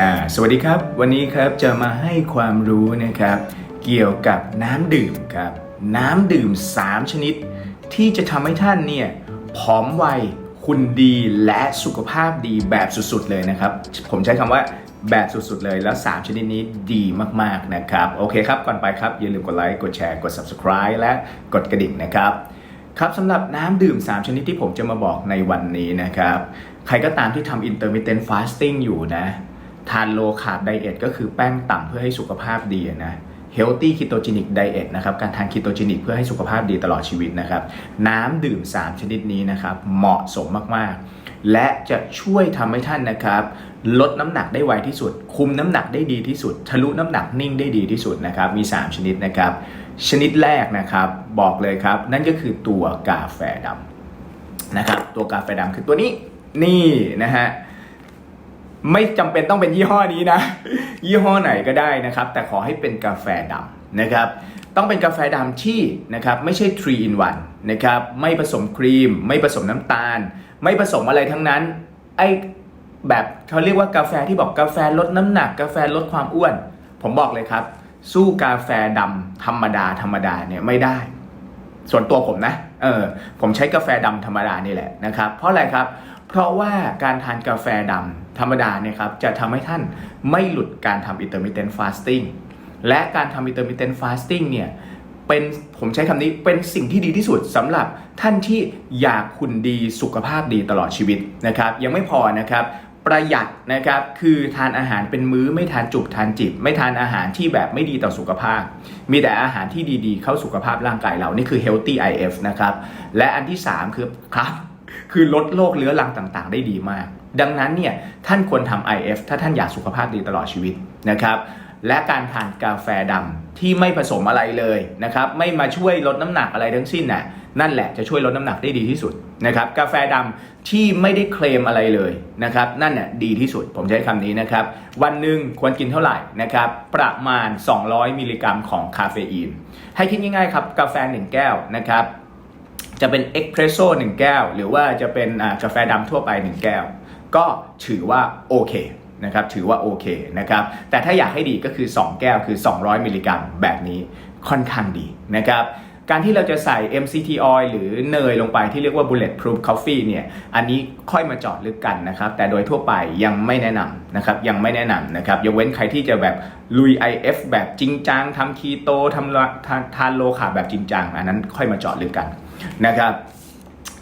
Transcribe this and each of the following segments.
อ่าสวัสดีครับ วันนี้ครับจะมาให้ความรู้นะครับ เกี่ยวกับน้ำดื่มครับ น้ำดื่ม 3 ชนิด ที่จะทำให้ท่านเนี่ยผอมไวหุ่นดีและสุขภาพดีแบบสุดๆเลยนะครับ ผมใช้คำว่าแบบสุดๆเลยแล้ว 3 ชนิดนี้ดีมากๆนะครับ โอเคครับ ก่อนไปครับ อย่าลืมกดไลค์ กดแชร์ กด subscribe และกดกระดิ่งนะครับครับสำหรับน้ำดื่ม 3 ชนิดที่ผมจะมาบอกในวันนี้นะครับ ใครก็ตามที่ทำ intermittent fasting อยู่นะ ทาน low carb diet ก็คือแป้งต่ำเพื่อให้สุขภาพดีนะ healthy ketogenic diet นะครับการทาน ketogenic เพื่อให้สุขภาพดีตลอดชีวิตนะครับน้ำดื่ม 3 ชนิดนี้นะครับเหมาะสมมากๆ และจะช่วยทำให้ท่านนะครับลดน้ำหนักได้ไวที่สุด คุมน้ำหนักได้ดีที่สุด ทะลุน้ำหนักนิ่งได้ดีที่สุดนะครับมี 3 ชนิดนะครับชนิดแรกนะครับบอกเลยครับ นั่นก็คือตัวกาแฟดำนะครับตัวกาแฟดำคือตัวนี้นี่นะฮะ ไม่จำเป็นต้องเป็นยี่ห้อนี้นะ ยี่ห้อไหนก็ได้นะครับ แต่ขอให้เป็นกาแฟดำนะครับ ต้องเป็นกาแฟดำที่นะครับไม่ใช่ 3 in 1นะครับไม่ผสมครีม ไม่ผสมน้ำตาล ไม่ผสมอะไรทั้งนั้นไอแบบเขาเรียกว่ากาแฟที่บอกกาแฟลดน้ำหนัก กาแฟลดความอ้วน ผมบอกเลยครับ สู้กาแฟดำธรรมดาธรรมดาเนี่ยไม่ได้ ส่วนตัวผมนะเออผมใช้กาแฟดำธรรมดานี่แหละนะครับ เพราะอะไรครับ เพราะว่าการทานกาแฟดำธรรมดาเนี่ยครับจะทำให้ท่านไม่หลุดการทำ intermittent fasting และการทำ intermittent fasting เนี่ยเป็นผมใช้คำนี้เป็นสิ่งที่ดีที่สุดสำหรับท่านที่อยากคุณดีสุขภาพดีตลอดชีวิตนะครับยังไม่พอนะครับประหยัดนะครับคือทานอาหารเป็นมื้อไม่ทานจุกทานจิบ ไม่ทานอาหารที่แบบไม่ดีต่อสุขภาพ มีแต่อาหารที่ดีๆ เข้าสุขภาพร่างกายเรานี่คือ healthy IF นะครับและอันที่ 3 คือครับ คือลดโรคเรื้อรังต่างๆ ได้ดีมาก ดังนั้นเนี่ยท่านควรทำ IF ถ้าท่านอยากสุขภาพดีตลอดชีวิตนะครับและการทานกาแฟดำที่ไม่ผสมอะไรเลยนะครับไม่มาช่วยลดน้ำหนักอะไรทั้งสิ้นน่ะนั่นแหละจะช่วยลดน้ำหนักได้ดีที่สุดนะครับกาแฟดำที่ไม่ได้เคลมอะไรเลยนะครับนั่นน่ะดีที่สุดผมใช้คำนี้นะครับวันหนึ่งควรกินเท่าไหร่นะครับประมาณ 200 มิลลิกรัมของคาเฟอีน ให้คิดง่ายๆครับกาแฟ 1 แก้วนะครับ จะเป็นเอ็กเพรสโซ่หนึ่งแก้ว หรือว่าจะเป็นกาแฟดำทั่วไป1แก้ว ก็ถือว่าโอเคนะครับถือว่าโอเคนะครับแต่ถ้าอยากให้ดีก็คือ 2 แก้วคือ 200 มิลลิกรัมแบบนี้ค่อนข้างดีนะครับการที่เราจะใส่ MCT oil หรือเนยลงไปที่เรียกว่า bulletproof coffee เนี่ย อันนี้ค่อยมาเจาะลึกกันนะครับ แต่โดยทั่วไปยังไม่แนะนำนะครับ ยังไม่แนะนำนะครับ ยกเว้นใครที่จะแบบลุย IF แบบจริงจังทำคีโตทำทานทานโลคาแบบจริงจัง อันนั้นค่อยมาเจาะลึกกัน นะครับ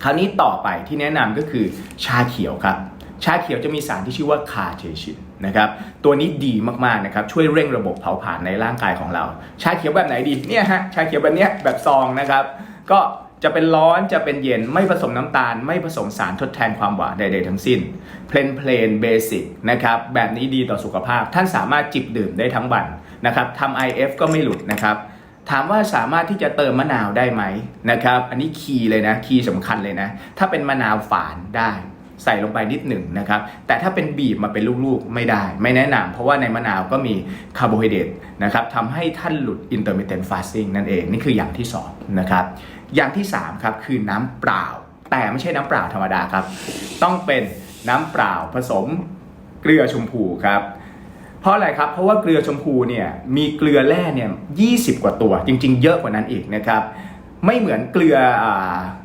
คราวนี้ต่อไปที่แนะนำก็คือชาเขียวครับ ชาเขียวจะมีสารที่ชื่อว่าคาเทชินนะครับตัวนี้ดีมากๆนะครับช่วยเร่งระบบเผาผลาญในร่างกายของเรา ชาเขียวแบบไหนดีเนี่ยฮะชาเขียวแบบเนี้ยแบบซองนะครับ ก็จะเป็นร้อนจะเป็นเย็นไม่ผสมน้ำตาล ไม่ผสมสารทดแทนความหวานใดๆทั้งสิ้น เพลนเพลนเบสิกนะครับแบบนี้ดีต่อสุขภาพ ท่านสามารถจิบดื่มได้ทั้งวันนะครับทำ IF ก็ไม่หลุดนะครับ ถามว่าสามารถที่จะเติมมะนาวได้ไหมนะครับ อันนี้คีย์เลยนะคีย์สำคัญเลยนะ ถ้าเป็นมะนาวฝานได้ใส่ลงไปนิดหนึ่งนะครับ แต่ถ้าเป็นบีบมาเป็นลูกๆไม่ได้ ไม่แนะนำเพราะว่าในมะนาวก็มีคาร์โบไฮเดรตนะครับทำให้ท่านหลุด intermittent fasting นั่นเอง นี่คืออย่างที่2นะครับ อย่างที่3ครับคือน้ำเปล่า แต่ไม่ใช่น้ำเปล่าธรรมดาครับ ต้องเป็นน้ำเปล่าผสมเกลือชมพูครับ เพราะอะไรครับ เพราะว่าเกลือชมพูเนี่ยมีเกลือแร่เนี่ย20กว่าตัว จริง ๆ เยอะกว่านั้นอีกนะครับ ไม่เหมือนเกลืออ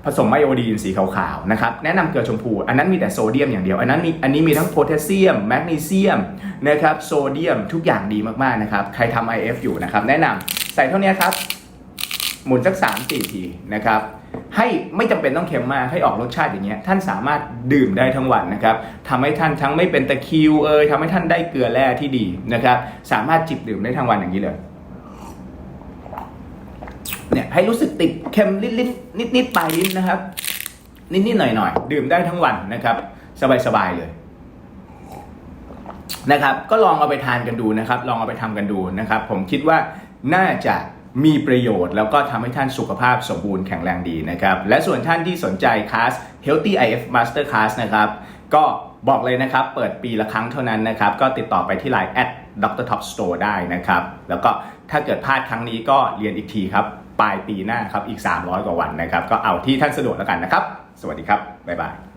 ผสมไมโอดีนสีขาวๆนะครับ แนะนำเกลือชมพู อันนั้นมีแต่โซเดียมอย่างเดียว อันนั้นมีอันนี้มีทั้งโพแทสเซียม แมกนีเซียมนะครับโซเดียมทุกอย่างดีมากๆนะครับ ใครทำ IF อยู่นะครับ แนะนำใส่เท่านี้ครับ หมุนสัก3 4ทีนะครับ ให้ไม่จำเป็นต้องเค็มมากให้ออกรสชาติอย่างเงี้ยท่านสามารถดื่มได้ทั้งวันนะครับทำให้ท่านทั้งไม่เป็นตะคิวเอยทำให้ท่านได้เกลือแร่ที่ดีนะครับสามารถจิบดื่มได้ทั้งวันอย่างนี้เลยเนี่ยให้รู้สึกติดเค็มลิ้นลิ้นนิดนิดปลายลิ้นนะครับ นิดนิดหน่อยหน่อยดื่มได้ทั้งวันนะครับ สบายสบายเลยนะครับ ก็ลองเอาไปทานกันดูนะครับ ลองเอาไปทำกันดูนะครับ ผมคิดว่าน่าจะ มีประโยชน์ แล้วก็ทำให้ท่านสุขภาพสมบูรณ์แข็งแรงดีนะครับ และส่วนท่านที่สนใจคลาส Healthy IF Master Class นะครับ ก็บอกเลยนะครับ เปิดปีละครั้งเท่านั้นนะครับ ก็ติดต่อไปที่ Line at Dr. Top Store ได้นะครับ แล้วก็ถ้าเกิดพลาดครั้งนี้ก็เรียนอีกทีครับ ปลายปีหน้าครับ อีก 300 กว่าวันนะครับ ก็เอาที่ท่านสะดวกแล้วกันนะครับ สวัสดีครับ บ๊ายบาย